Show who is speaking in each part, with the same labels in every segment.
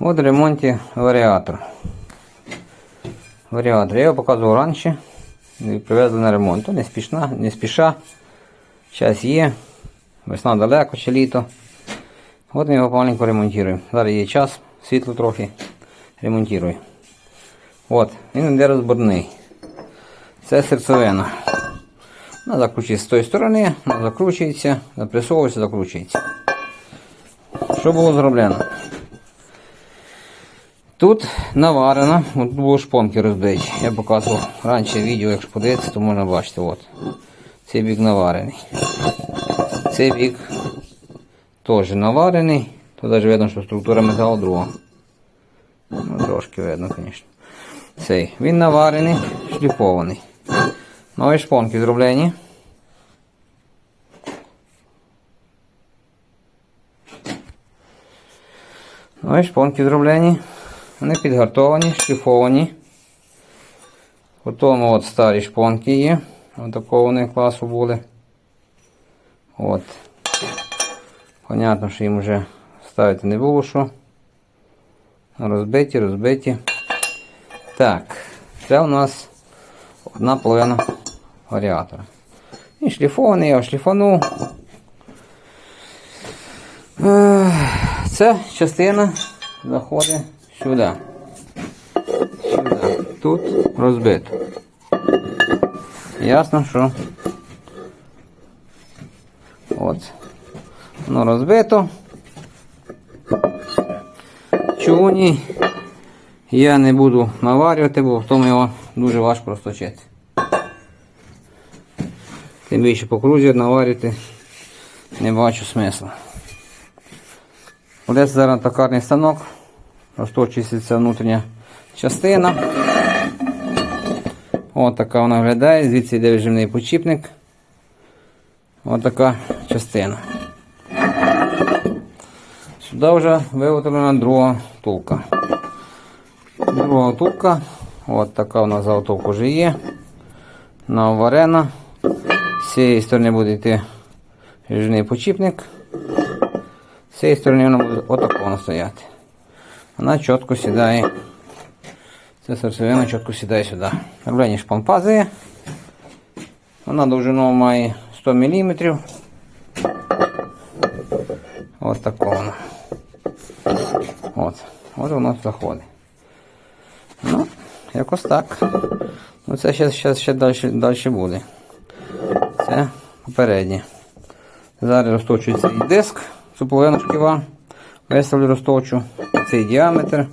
Speaker 1: От в ремонті варіатор. Варіатор. Я його показував раніше. Привезли на ремонт. Не спішна, не спіша. Час є. Весна далеко чи літо. От ми його маленько ремонтуємо. Зараз є час, світло трохи. Ремонтую. От, він йде розборний. Це серцевина. Вона закручується з тої сторони, вона закручується, запресовується, закручується. Що було зроблено? Тут наварено, от було шпонки розбиті. Я показував раніше відео, якщо подивитися, то можна бачити. От. Цей бік наварений. Цей бік теж наварений. Тут навіть видно, що структура металу друга. Ну, трошки видно, звісно. Цей. Він наварений, шліфований. Нові шпонки зроблені. Нові шпонки зроблені. Вони підгартовані, шліфовані. Потім от старі шпонки є. Ось такого вони класу були. От. Понятно, що їм вже ставити не було що. Розбиті, розбиті. Так, це у нас одна половина варіатора. І шліфований, я його шліфанув. Ця частина заходить сюди. Сюди. Тут розбито. Ясно, що от. Воно розбито. Чугуні я не буду наварювати, бо в тому його дуже важко розточити. Тим більше по крузі наварити не бачу смисла. Ось зараз токарний станок, розточується внутрішня частина. Ось така вона виглядає, звідси йде режимний почіпник. Ось така частина. Сюди вже виготовлена друга втулка. Друга втулка. Ось така у нас заготовка вже є. Наварена. З цієї сторони буде йти ріжний почіпник. З цієї сторони вона буде отако стояти. Вона чітко сідає. Ця серцевина чітко сідає сюди. Роблені шпанпази. Вона довжину має 100 мм. Ось тако вона. От. От воно заходить. Ну, якось так. Ну це ще, ще, ще далі, далі буде. Це попереднє. Зараз розточується і диск, цю половину шківа. Виставлю розточу цей діаметр.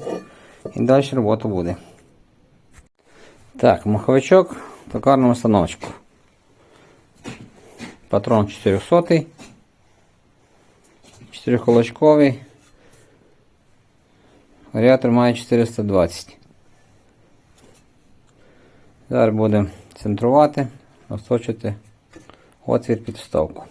Speaker 1: І далі робота буде. Так, маховичок токарному станочку. Патрон 400. Чотириколочковий. Варіатор має 420. Зараз будемо центрувати, розточити отвір під вставку.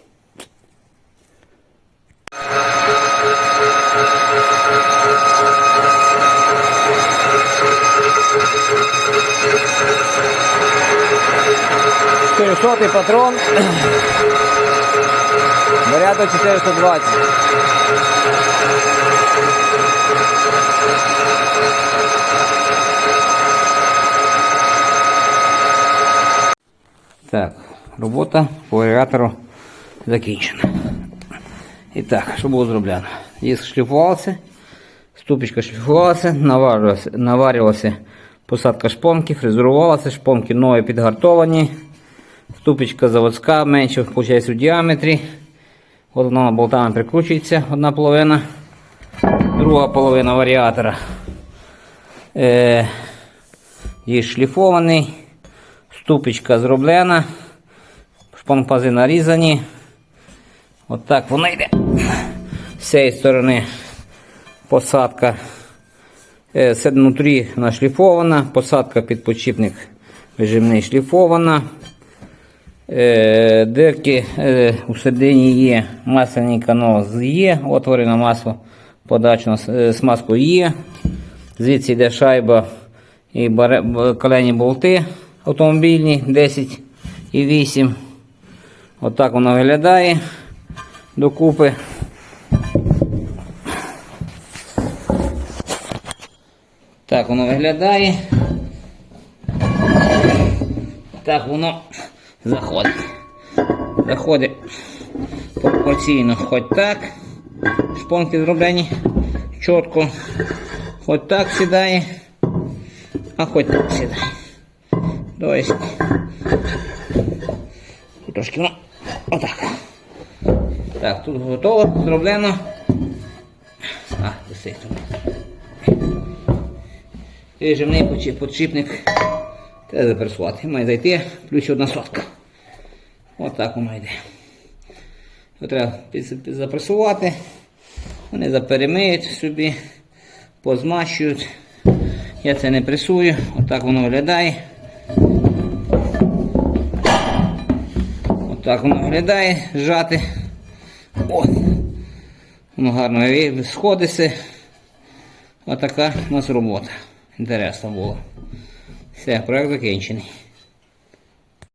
Speaker 1: Чотирисотий патрон. Варіатор 420. Так, робота по варіатору закінчена. І так, що було зроблено? Диск шліфувався, ступочка шліфувалася, наварювалася, наварювалася посадка шпонки, фрезерувалася, шпонки нові підгартовані. Ступочка заводська, менше виходить у діаметрі. От вона болтами прикручується одна половина, друга половина варіатора. Е, є шліфований, ступочка зроблена, шпонпази нарізані. От так воно йде. З цієї сторони посадка е, це внутрі вона шліфована, посадка під подшипник режимний шліфована. Е, Дирки е, у середині є, масляний канал є, отвори на масло, подачу е, смазку є. Звідси йде шайба і колені болти автомобільні 10 і 8. Отак воно виглядає докупи. Так воно виглядає. Так воно заходить. Заходить пропорційно, хоч так. Шпонки зроблені чітко. Хоч так сідає, а хоч так сідає. Тобто, трошки воно отак. Так, тут готово, зроблено. А, висить тут. І жимний почіп- подшипник треба запресувати. Має зайти плюс одна сотка. От так воно йде. Його треба запресувати. Вони заперемиють собі, позмащують. Я це не пресую, отак воно виглядає. Отак воно виглядає, зжати. О! Воно гарно сходиться. Отака у нас робота. Інтересно було. Все, проект закінчений.